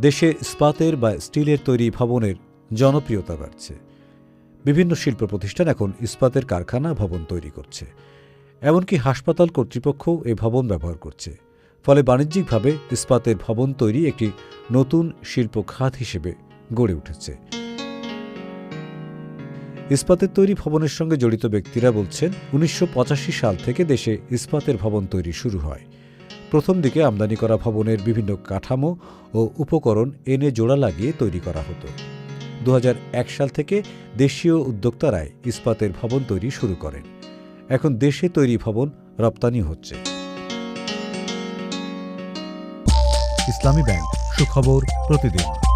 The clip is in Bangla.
দেশে ইস্পাতের বা স্টিলের তৈরি ভবনের জনপ্রিয়তা বাড়ছে। বিভিন্ন শিল্প প্রতিষ্ঠান এখন ইস্পাতের কারখানা ভবন তৈরি করছে। এমনকি হাসপাতাল কর্তৃপক্ষও এই ভবন ব্যবহার করছে। ফলে বাণিজ্যিকভাবে ইস্পাতের ভবন তৈরি একটি নতুন শিল্প খাত হিসেবে গড়ে উঠেছে। ইস্পাতের তৈরি ভবনের সঙ্গে জড়িত ব্যক্তিরা বলছেন, উনিশশো পঁচাশি সাল থেকে দেশে ইস্পাতের ভবন তৈরি শুরু হয়। প্রথম দিকে আমদানি করা ভবনের বিভিন্ন কাঠামো ও উপকরণ এনে জোড়া লাগিয়ে তৈরি করা হতো। দু হাজার এক সাল থেকে দেশীয় উদ্যোক্তারাই ইস্পাতের ভবন তৈরি শুরু করেন। এখন দেশে তৈরি ভবন রপ্তানি হচ্ছে। ইসলামী ব্যাংক, সুখবর প্রতিদিন।